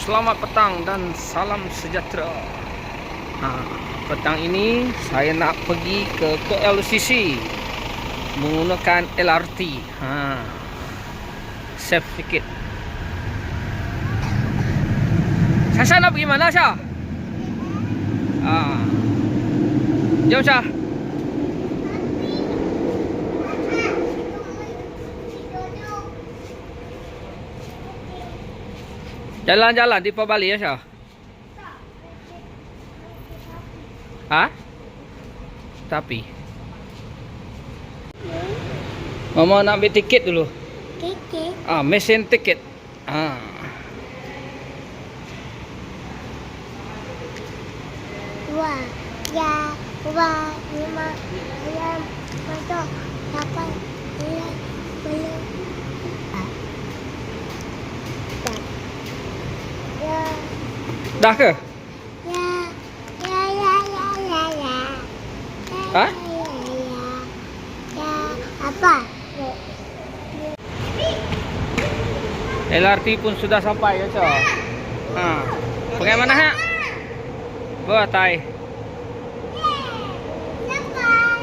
selamat petang dan salam sejahtera. Ha, petang ini saya nak pergi ke KLCC menggunakan LRT. Ha. Safe sikit. Sasha nak pergi mana Syah? Ha. Jom Syah. Jalan-jalan di Bali ya Syah? Ha? Tapi Mama nak ambil tiket dulu. Keke. Ah, mesin tiket. Ah. Dua. Ya. Dua. Lima. Enam. Tujuh. Lapan. Sembilan. Sepuluh. Ah. Empat. Ya. Dah ke? Ya. Ya. Ya. Ya. Ya. Ya. Ha? Apa? LRT pun sudah sampai ya Syah? Ha. Pergi mana ha? Bertai. Sampai.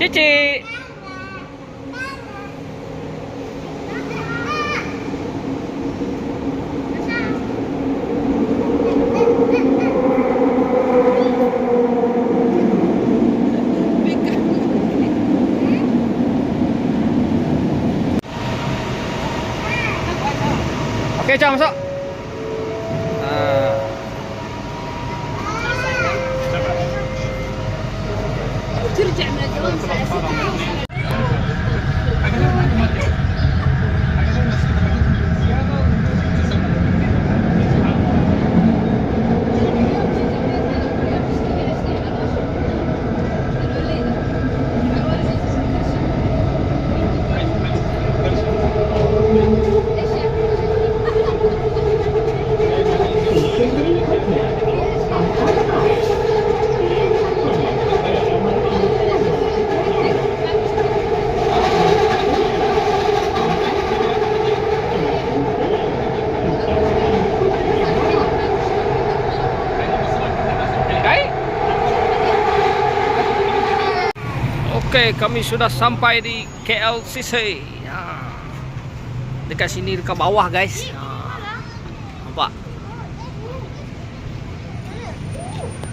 Cici. 姐妹给我们下来吃饭 Okey, kami sudah sampai di KLCC. Ha. Dekat sini dekat bawah guys. Ha. Nampak?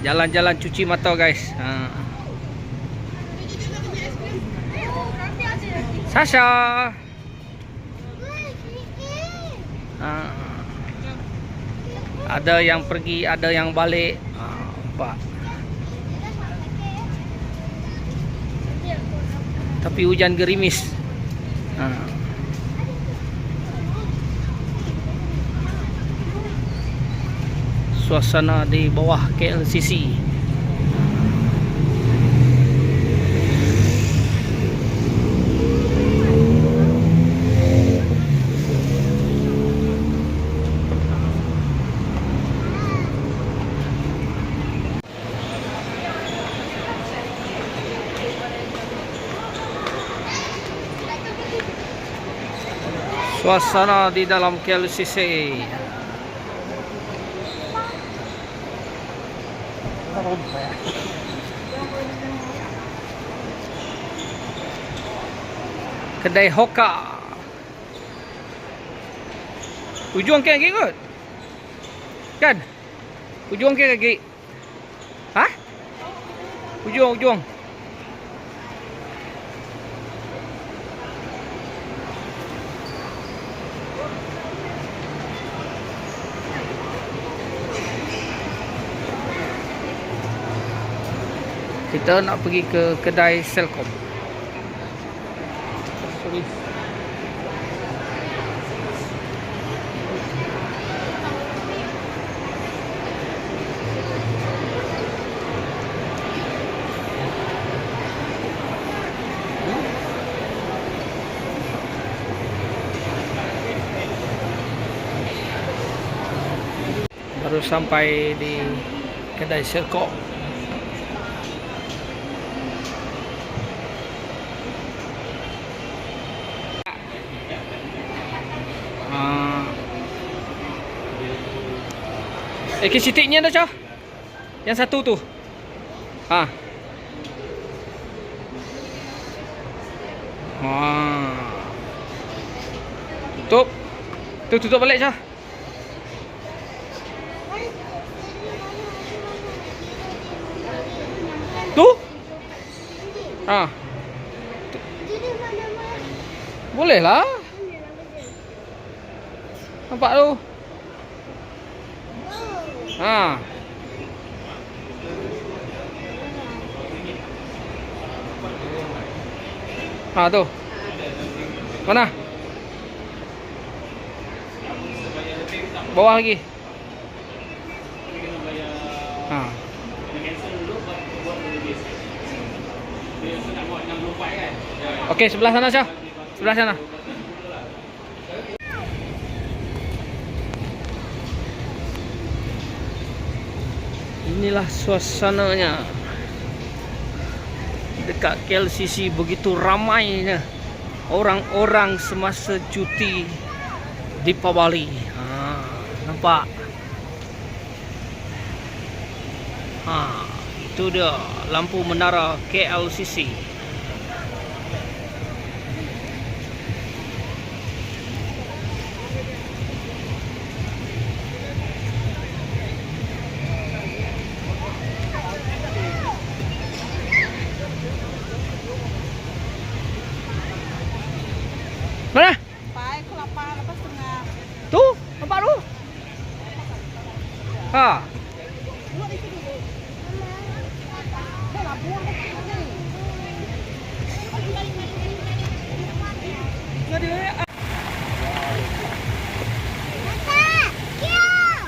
Jalan-jalan cuci mata guys. Ha. Sasha. Ha. Ada yang pergi, ada yang balik. Ha, nampak. Tapi hujan gerimis. Ha. Suasana di bawah KLCC. Suasana di dalam KLCC. Kedai Hoka. Ujung ke lagi kot? Kan? Ujung ke lagi? Hah? Ujung, ujung. Kita nak pergi ke kedai Selcom. Sorry. Baru sampai di kedai Selcom. Eh, ke sitiknya dah, Cah. Yang satu tu. Ha. Ha. Tutup. Tu tutup balik, Cah. Tu? Ha. Boleh lah. Nampak tu? Ha. Ha tu. Mana? Bawah lagi. Ha. Okey, sebelah sana Syah. Sebelah sana. Inilah suasananya. Dekat KLCC begitu ramainya orang-orang semasa cuti di Pabali. Ha, nampak? Ha, itu dia lampu menara KLCC. Mana? Pai kelapa lepas tengah. Tu, nampak tu? Ha. Buat di sini. Dah lah buang kat sini. Jadi, Kakak, kiau.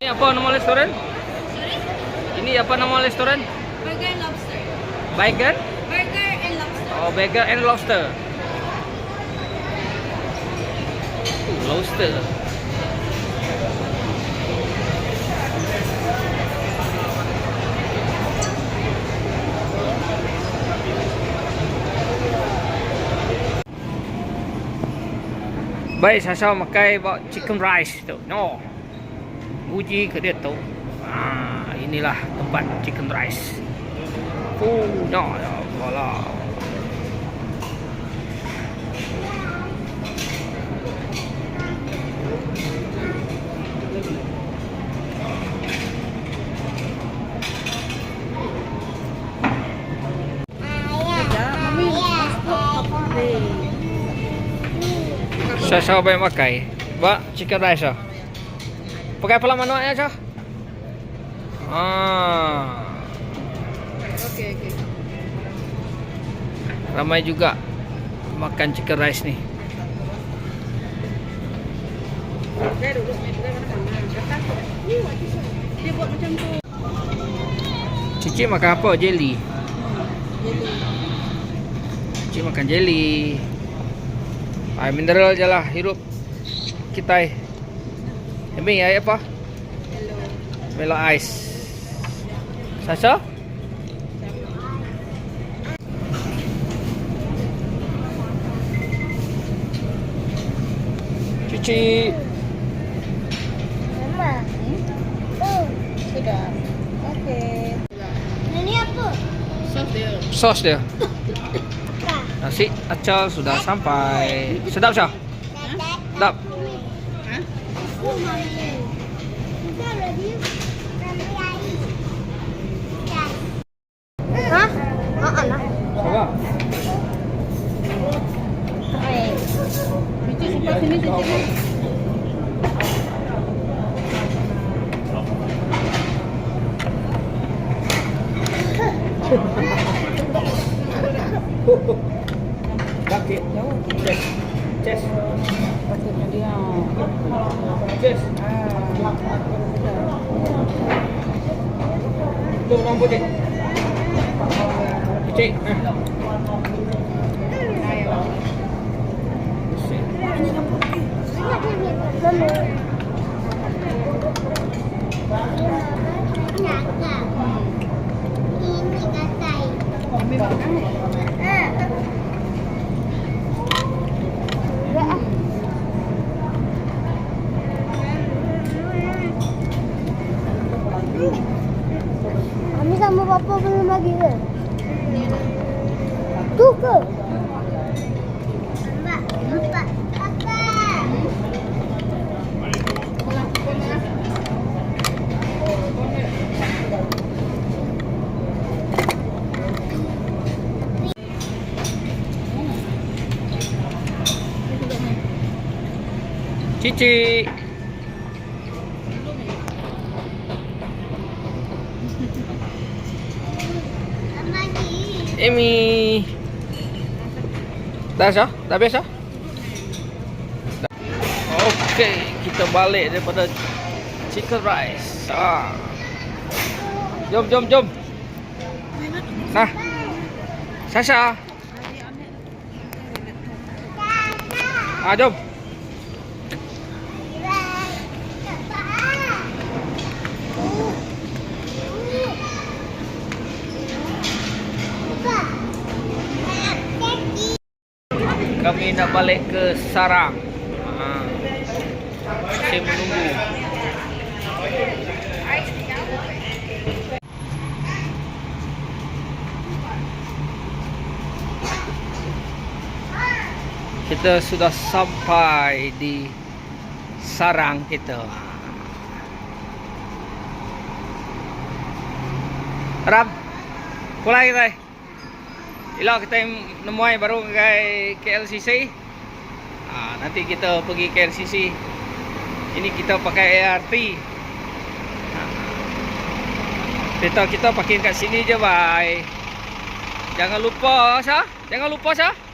Ini apa nama restoran? Ini apa nama restoran? burger and lobster. Bacon? Burger and lobster. Oh, burger and lobster. Ooh, lobster. Baik, Sasha makai bawa chicken rice tu. No. Uji ke dia tu. Ah, inilah tempat chicken rice. Oh, no, ya Allah. Saya banyak pakai. Bak chicken rice ah. Pakai pelan manualnya Syah. Ah, Okey, okey. ramai juga makan chicken rice ni. Dia duduk buat macam tu. Cici makan apa? Jelly. Jadi, Cici makan jelly. Air mineral je lah hirup kita. Ini air apa? Melo ice. Sasha? Cici. Mama. Oh, Sudah. Okey. ini apa? Sos dia. Sos dia. Nasi acar sudah sampai. Sedap Syah? Sedap. Ha? Oh, mami. Sudah lagi. Kami air. Hah? Ah, anak. Apa? Eh. Cici simpan sini cici. Kaki. Chest. Chest. Patutnya dia. Chest. Ah. Tu orang putih. Cik. Ini katai. Ambil makan. Lagi ke? Tu ke? Cici. Lagi. Amy. Dah sah? Dah biasa? Dah. Okey, kita balik daripada chicken rice. Ah. Jom, jom, jom. Nah. Sasha. Ah, jom. Kami nak balik ke Sarang. Ha. Saya menunggu. Kita sudah sampai di sarang kita. Ram. Kulai kita. Ila kita nemuai baru ke KLCC. Ah, nanti kita pergi KLCC. Ini kita pakai ART. Ah. Kereta kita parking kat sini je, bye. Jangan lupa, Sah. Jangan lupa, Sah.